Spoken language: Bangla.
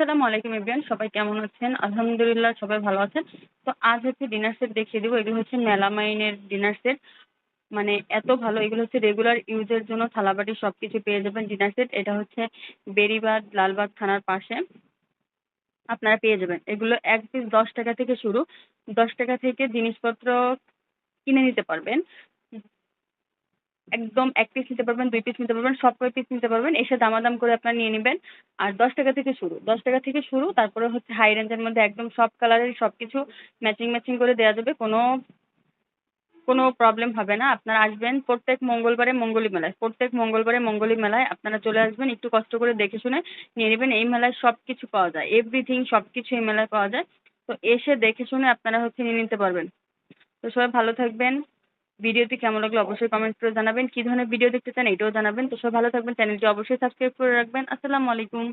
আসসালামু আলাইকুম এভরিওয়ান সবাই কেমন আছেন? আলহামদুলিল্লাহ, সবাই ভালো আছেন। তো আজ হচ্ছে ডিনার সেট দেখিয়ে দেবো। এগুলো হচ্ছে মেলামাইনের ডিনার সেট মানে এত ভালো, এগুলো হচ্ছে রেগুলার ইউজের জন্য থালাবাটি সব কিছু পেয়ে যাবেন ডিনার সেট এটা হচ্ছে বেরিবাদ লালবাগ থানার পাশে। আপনারা পেয়ে যাবেন। এগুলো এক পিস দশ টাকা থেকে শুরু। দশ টাকা থেকে জিনিসপত্র কিনে নিতে পারবেন। একদম এক পিস নিতে পারবেন, দুই পিস নিতে পারবেন, সব কয় পিস নিতে পারবেন, এসে দামাদাম করে আপনারা নিয়ে নেবেন। আর দশ টাকা থেকে শুরু, দশ টাকা থেকে শুরু, তারপরে হচ্ছে হাই রেঞ্জের মধ্যে একদম সব কালারের সব কিছু ম্যাচিং ম্যাচিং করে দেওয়া যাবে, কোনো কোনো প্রবলেম হবে না। আপনারা আসবেন প্রত্যেক মঙ্গলবারে মঙ্গলী মেলায়, প্রত্যেক মঙ্গলবারে মঙ্গলী মেলায় আপনারা চলে আসবেন, একটু কষ্ট করে দেখে শুনে নিয়ে নেবেন, এই মেলায় সব কিছু পাওয়া যায় এভরিথিং সব কিছু এই মেলায় পাওয়া যায়। তো এসে দেখে শুনে আপনারা হচ্ছে নিয়ে নিতে পারবেন। তো সবাই ভালো থাকবেন। ভিডিওটি কেমন লাগল অবশ্যই কমেন্ট করে জানাবেন। কি ধরনের ভিডিও দেখতে চান এটাও জানাবেন। তো সবাই ভালো থাকবেন। চ্যানেলটি অবশ্যই সাবস্ক্রাইব করে রাখবেন। আসসালামু আলাইকুম।